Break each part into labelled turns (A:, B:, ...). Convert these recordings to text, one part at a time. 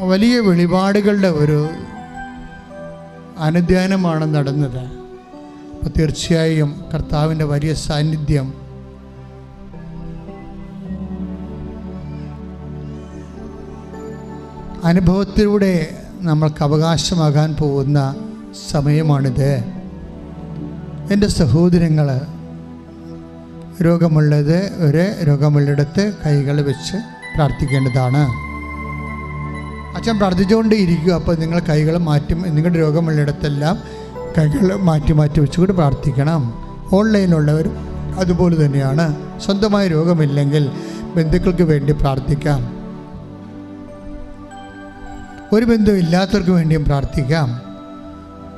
A: വലിയ വെളിപാടുകളുടെ ഒരു അനുധ്യാനമാണ് നടന്നത്. അപ്പോൾ തീർച്ചയായും കർത്താവിന്റെ വലിയ സാന്നിധ്യം അനുഭവത്തിലൂടെ നമ്മൾക്ക് അവകാശമാകാൻ പോകുന്ന സമയമാണിത്. എന്റെ സഹോദരങ്ങൾ രോഗമുള്ളത് ഒരു രോഗമുള്ളിടത്ത് കൈകൾ വെച്ച് പ്രാർത്ഥിക്കേണ്ടതാണ്. അച്ഛൻ പ്രാർത്ഥിച്ചുകൊണ്ട് ഇരിക്കുക അപ്പോൾ നിങ്ങൾ കൈകൾ മാറ്റി. നിങ്ങളുടെ രോഗമുള്ളിടത്തെല്ലാം കൈകൾ മാറ്റി മാറ്റി വെച്ചുകൊണ്ട് പ്രാർത്ഥിക്കണം. ഓൺലൈനിലുള്ളവർ അതുപോലെ തന്നെയാണ്. സ്വന്തമായ രോഗമില്ലെങ്കിൽ ബന്ധുക്കൾക്ക് വേണ്ടി പ്രാർത്ഥിക്കാം. ഒരു ബന്ധവും ഇല്ലാത്തവർക്ക് വേണ്ടിയും പ്രാർത്ഥിക്കാം.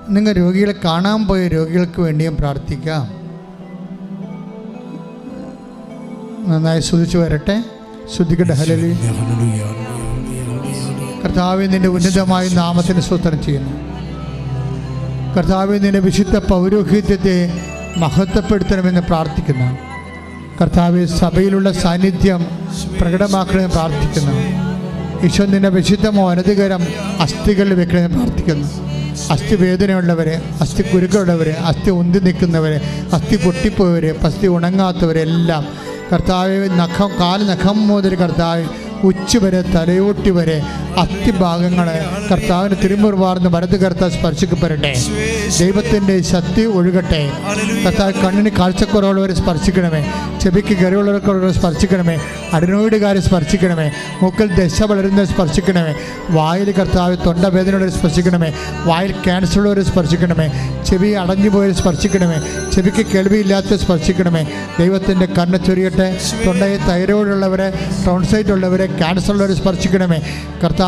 A: നിങ്ങൾ രോഗികളെ കാണാൻ പോയ രോഗികൾക്ക് വേണ്ടിയും പ്രാർത്ഥിക്കാം. നന്നായി ശ്രദ്ധിച്ചു വരട്ടെ. ശ്രദ്ധിക്കട്ടെ. ഹലലി കർത്താവ് നിന്റെ ഉന്നതമായ നാമത്തിന് സ്തോത്രം ചെയ്യുന്നു. കർത്താവ് നിന്റെ വിശുദ്ധ പൗരോഹിത്യത്തെ മഹത്വപ്പെടുത്തണമെന്ന് പ്രാർത്ഥിക്കുന്നു. കർത്താവ് സഭയിലുള്ള സാന്നിധ്യം പ്രകടമാക്കണമെന്ന് പ്രാർത്ഥിക്കുന്നു. ഈശോ നിന്റെ വിശുദ്ധമോ അനധികരം അസ്ഥികളിൽ വെക്കണമെന്ന് പ്രാർത്ഥിക്കുന്നു. അസ്ഥി വേദനയുള്ളവരെ അസ്ഥി കുരുക്കളുള്ളവരെ അസ്ഥി ഉന്തി നിൽക്കുന്നവരെ അസ്ഥി പൊട്ടിപ്പോയവരെ അസ്ഥി ഉണങ്ങാത്തവരെല്ലാം കർത്താവ് നഖം കാൽ നഖം മുതൽ കർത്താവ് ഉച്ച വരെ തലയോട്ടി വരെ അസ്ഥിഭാഗങ്ങൾ കർത്താവിന് തിരുമുറിവാർന്ന് വലത് കർത്താവ് സ്പർശിക്കപ്പെടട്ടെ. ദൈവത്തിന്റെ ശക്തി ഒഴുകട്ടെ. കർത്താവ് കണ്ണിന് കാഴ്ചക്കുറവുള്ളവരെ സ്പർശിക്കണമേ. ചെവിക്ക് കരുവുള്ളവർക്കുള്ളവരെ സ്പർശിക്കണമേ. അടിനോയിടുകാരെ സ്പർശിക്കണമേ. മൂക്കിൽ ദശ വളരുന്നവരെ സ്പർശിക്കണമേ. വായിൽ കർത്താവ് തൊണ്ടവേദനയുള്ളവരെ സ്പർശിക്കണമേ. വായിൽ ക്യാൻസർ ഉള്ളവരെ സ്പർശിക്കണമേ. ചെവി അടഞ്ഞു പോയവരെ സ്പർശിക്കണമേ. ചെവിക്ക് കേൾവിയില്ലാത്ത സ്പർശിക്കണമേ. ദൈവത്തിന്റെ കണ്ണ് ചൊരിയട്ടെ. തൊണ്ടയിൽ തൈറോയിഡുള്ളവരെ ടോൺസൈറ്റ് ഉള്ളവരെ ക്യാൻസർ ഉള്ളവരെ സ്പർശിക്കണമേ.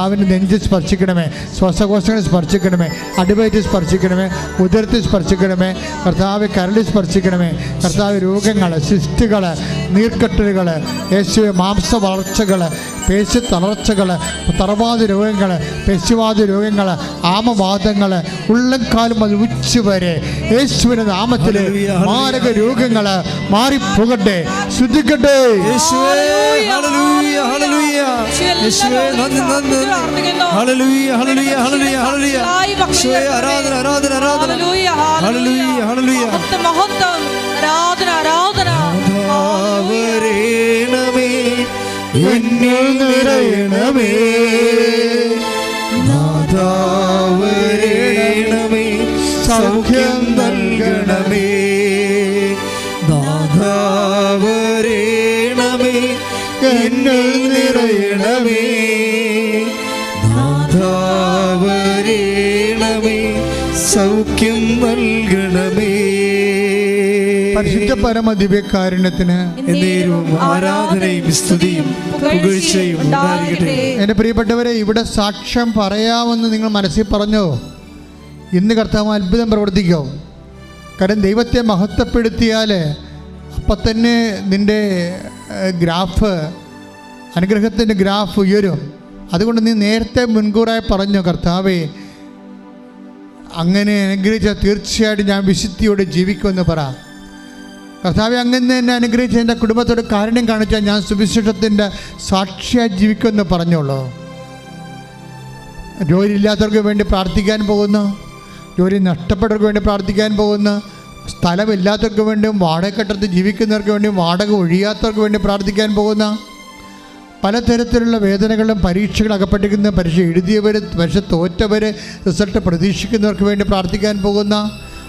A: കർത്താവിന്റെ നെഞ്ച് സ്പർശിക്കണമേ ശ്വാസകോശങ്ങളെ സ്പർശിക്കണമേ അടിവയറ്റ് സ്പർശിക്കണമേ ഉദരത്തിൽ സ്പർശിക്കണമേ കർത്താവ് കരളിൽ സ്പർശിക്കണമേ കർത്താവ് രോഗങ്ങൾ സിസ്റ്റുകൾ നീർക്കെട്ടലുകൾ യേശുവെ മാംസ വളർച്ചകൾ പേശി തളർച്ചകൾ തറവാതി രോഗങ്ങൾ പെശുവാതി രോഗങ്ങൾ ആമവാദങ്ങൾ ഉള്ളംകാലം അത് ഉച്ചുവരെ യേശുവിന്റെ നാമത്തിൽ മാരക രോഗങ്ങൾ മാറിപ്പോകട്ടെ. ശ്രദ്ധിക്കട്ടെ
B: ആരാധന ആരാധന ആരാധന.
C: മഹത്വം ആരാധന ആരാധന.
B: എന്നിൽ നിറയണമേ. നാദാവരേണമേ സൗഖ്യം സൗഖ്യം നൽകണമേ.
A: പരിശുദ്ധ പരമ ദിവ്യകാരുണ്യത്തിന്
B: എന്നേരവും ആരാധനയും സ്തുതിയും പുകഴ്ചയും
A: എന്റെ പ്രിയപ്പെട്ടവരെ ഇവിടെ സാക്ഷ്യം പറയാമെന്ന് നിങ്ങൾ മനസ്സിൽ പറഞ്ഞോ? ഇന്ന് കർത്താവ് അത്ഭുതം പ്രവർത്തിക്കോ? കാരണം ദൈവത്തെ മഹത്വപ്പെടുത്തിയാൽ അപ്പം തന്നെ നിന്റെ ഗ്രാഫ് അനുഗ്രഹത്തിന്റെ ഗ്രാഫ് ഉയരും. അതുകൊണ്ട് നീ നേരത്തെ മുൻകൂറായി പറഞ്ഞു കർത്താവേ അങ്ങനെ അനുഗ്രഹിച്ച തീർച്ചയായിട്ടും ഞാൻ വിശുദ്ധിയോടെ ജീവിക്കുമെന്ന് പറ. കർത്താവെ അങ്ങനെ എന്നെ അനുഗ്രഹിച്ച് എന്റെ കുടുംബത്തോട് കാരുണ്യം കാണിച്ചാൽ ഞാൻ സുവിശേഷത്തിന്റെ സാക്ഷിയായി ജീവിക്കുമെന്ന് പറഞ്ഞോളൂ. ജോലി ഇല്ലാത്തവർക്ക് വേണ്ടി പ്രാർത്ഥിക്കാൻ പോകുന്നു. ജോലി നഷ്ടപ്പെട്ടവർക്ക് വേണ്ടി പ്രാർത്ഥിക്കാൻ പോകുന്നു. സ്ഥലമില്ലാത്തവർക്ക് വേണ്ടിയും വാടകക്കെട്ടത്ത് ജീവിക്കുന്നവർക്ക് വേണ്ടിയും വാടക ഒഴിയാത്തവർക്ക് വേണ്ടി പ്രാർത്ഥിക്കാൻ പോകുന്ന. പലതരത്തിലുള്ള വേദനകളും പരീക്ഷകൾ അകപ്പെട്ടിരിക്കുന്ന പരീക്ഷ എഴുതിയവർ പരീക്ഷ തോറ്റവർ റിസൾട്ട് പ്രതീക്ഷിക്കുന്നവർക്ക് വേണ്ടി പ്രാർത്ഥിക്കാൻ പോകുന്ന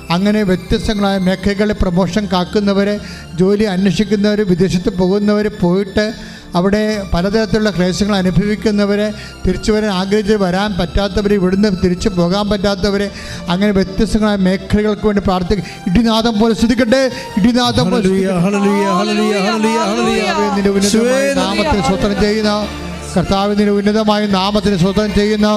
A: അങ്ങനെ വ്യത്യസ്തങ്ങളായ മേഖലകളിൽ പ്രമോഷൻ കാക്കുന്നവർ ജോലി അന്വേഷിക്കുന്നവർ വിദേശത്ത് പോകുന്നവർ പോയിട്ട് അവിടെ പലതരത്തിലുള്ള ക്ലേശങ്ങൾ അനുഭവിക്കുന്നവരെ തിരിച്ചു വരാൻ ആഗ്രഹിച്ച് വരാൻ പറ്റാത്തവർ ഇവിടുന്ന് തിരിച്ചു പോകാൻ പറ്റാത്തവരെ അങ്ങനെ വ്യത്യസ്തങ്ങളായ മേഖലകൾക്ക് വേണ്ടി പ്രാർത്ഥിക്കും ഇടിനാഥം പോലെ ശ്രദ്ധിക്കട്ടെ ഇടിനാഥം പോലെ
B: ഹല്ലേലൂയ ഹല്ലേലൂയ ഹല്ലേലൂയ ഹല്ലേലൂയ ഹല്ലേലൂയ
A: കർത്താവിന്റെ ഉന്നതമായ നാമത്തിന് സ്വതന്ത്രം ചെയ്യുന്ന കർത്താവിന്റെ ഉന്നതമായ നാമത്തിന് സ്വതന്ത്രം ചെയ്യുന്ന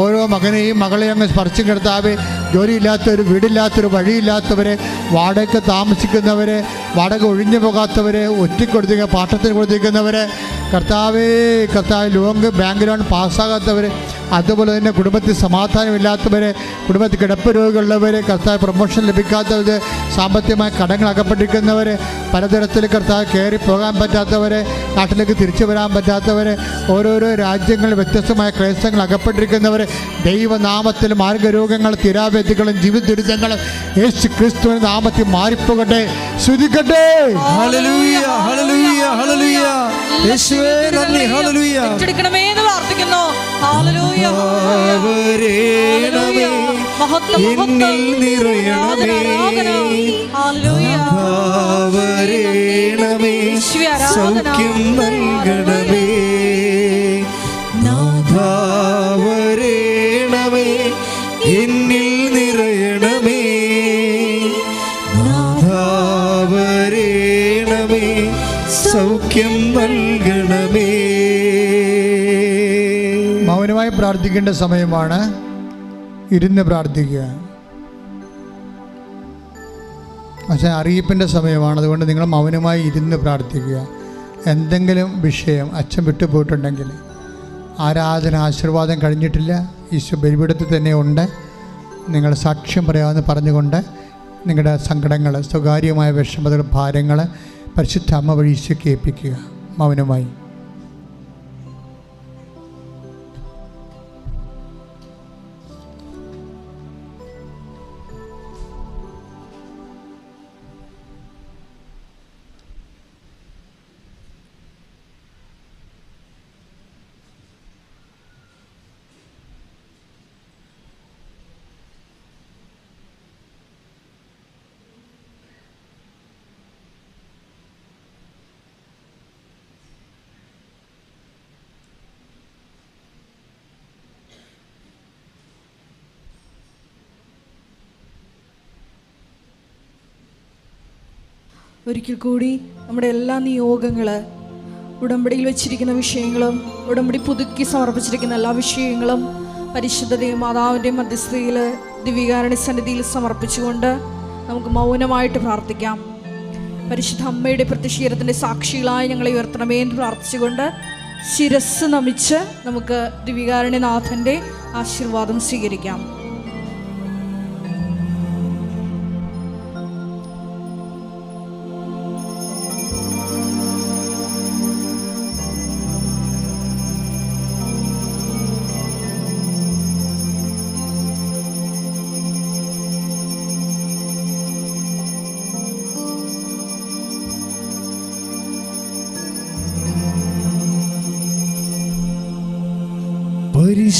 A: ഓരോ മകനെയും മകളെയും അങ്ങ് സ്പർശം കിടത്താവേ. ജോലിയില്ലാത്തവർ വീടില്ലാത്തവർ വഴിയില്ലാത്തവരെ വാടക താമസിക്കുന്നവരെ വാടക ഒഴിഞ്ഞു പോകാത്തവരെ ഒറ്റിക്കൊടുത്തിരിക്കുക പാട്ടത്തിന് കൊടുത്തിരിക്കുന്നവരെ. കർത്താവേ കർത്താവ് ലോങ് ബാങ്ക് ലോൺ പാസ്സാകാത്തവർ അതുപോലെ തന്നെ കുടുംബത്തിൽ സമാധാനമില്ലാത്തവരെ കുടുംബത്തിൽ കിടപ്പ് രോഗികളുള്ളവർ കർത്താവ് പ്രൊമോഷൻ ലഭിക്കാത്തവർ സാമ്പത്തികമായ കടങ്ങൾ അകപ്പെട്ടിരിക്കുന്നവർ പലതരത്തിൽ കർത്താവ് കയറി പോകാൻ പറ്റാത്തവർ നാട്ടിലേക്ക് തിരിച്ചു വരാൻ പറ്റാത്തവർ ഓരോരോ രാജ്യങ്ങളിൽ വ്യത്യസ്തമായ ക്ലേശങ്ങൾ അകപ്പെട്ടിരിക്കുന്നവർ ദൈവനാമത്തിൽ മാർഗരോഗങ്ങൾ തിരാവ്യതികളും ജീവിത ദുരിതങ്ങളും യേശു ക്രിസ്തു നാമത്തിൽ മാറിപ്പോകട്ടെ. ശ്രുതിക്കട്ടെ
B: ഹല്ലേലൂയ ഹല്ലേലൂയ ഹല്ലേലൂയ. യേശുവേ നന്ദി. ഹല്ലേലൂയ.
C: ഏറ്റെടുക്കണമേ എന്ന് പ്രാർത്ഥിക്കുന്നു.
B: എന്നിൽ നിറയണമേ.
C: ആരാധന.
B: സൗഖ്യം നൽകണമേ. നാഥാവരേണമേ. എന്നിൽ നിറയണമേ. നാഥാവരേണമേ. സൗഖ്യം നൽകണമേ.
A: മൗനമായി പ്രാർത്ഥിക്കേണ്ട സമയമാണ്. ഇരുന്ന് പ്രാർത്ഥിക്കുക. പക്ഷേ അറിയിപ്പിന്റെ സമയമാണ്. അതുകൊണ്ട് നിങ്ങൾ മൗനമായി ഇരുന്ന് പ്രാർത്ഥിക്കുക. എന്തെങ്കിലും വിഷയം അച്ഛൻ വിട്ടുപോയിട്ടുണ്ടെങ്കിൽ ആരാധന ആശീർവാദം കഴിഞ്ഞിട്ടില്ല. ഈശോ ബലിപീഠത്തിൽ തന്നെ ഉണ്ട്. നിങ്ങൾ സാക്ഷ്യം പറയാമെന്ന് പറഞ്ഞുകൊണ്ട് നിങ്ങളുടെ സങ്കടങ്ങൾ സ്വകാര്യമായ വിഷമതകൾ ഭാരങ്ങൾ പരിശുദ്ധ അമ്മ വഴി ഈശോയ്ക്ക് ഏൽപ്പിക്കുക. മൗനമായി.
C: ഒരിക്കൽ കൂടി നമ്മുടെ എല്ലാ നിയോഗങ്ങൾ ഉടമ്പടിയിൽ വെച്ചിരിക്കുന്ന വിഷയങ്ങളും ഉടമ്പടി പുതുക്കി സമർപ്പിച്ചിരിക്കുന്ന എല്ലാ വിഷയങ്ങളും പരിശുദ്ധതയും മാതാവിന്റെയും മധ്യസ്ഥതയിൽ ദിവികാരണി സന്നിധിയിൽ സമർപ്പിച്ചുകൊണ്ട് നമുക്ക് മൗനമായിട്ട് പ്രാർത്ഥിക്കാം. പരിശുദ്ധ അമ്മയുടെ പ്രത്യക്ഷീരത്തിന്റെ സാക്ഷികളായി ഞങ്ങളെ ഉയർത്തണമേ എന്ന് പ്രാർത്ഥിച്ചുകൊണ്ട് ശിരസ് നമിച്ച് നമുക്ക് ദിവികാരണിനാഥന്റെ ആശീർവാദം സ്വീകരിക്കാം.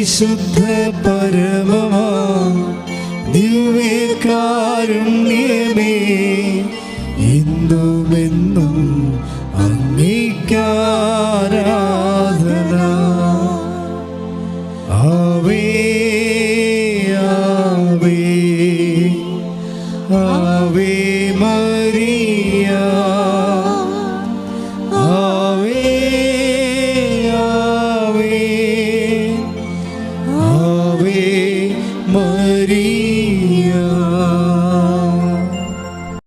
B: പരിശുദ്ധ പരമമാ ദിവ്യകാരുണ്യമേ അംഗീകാരാധന. ആവേ ആവേ ആവേ മരീ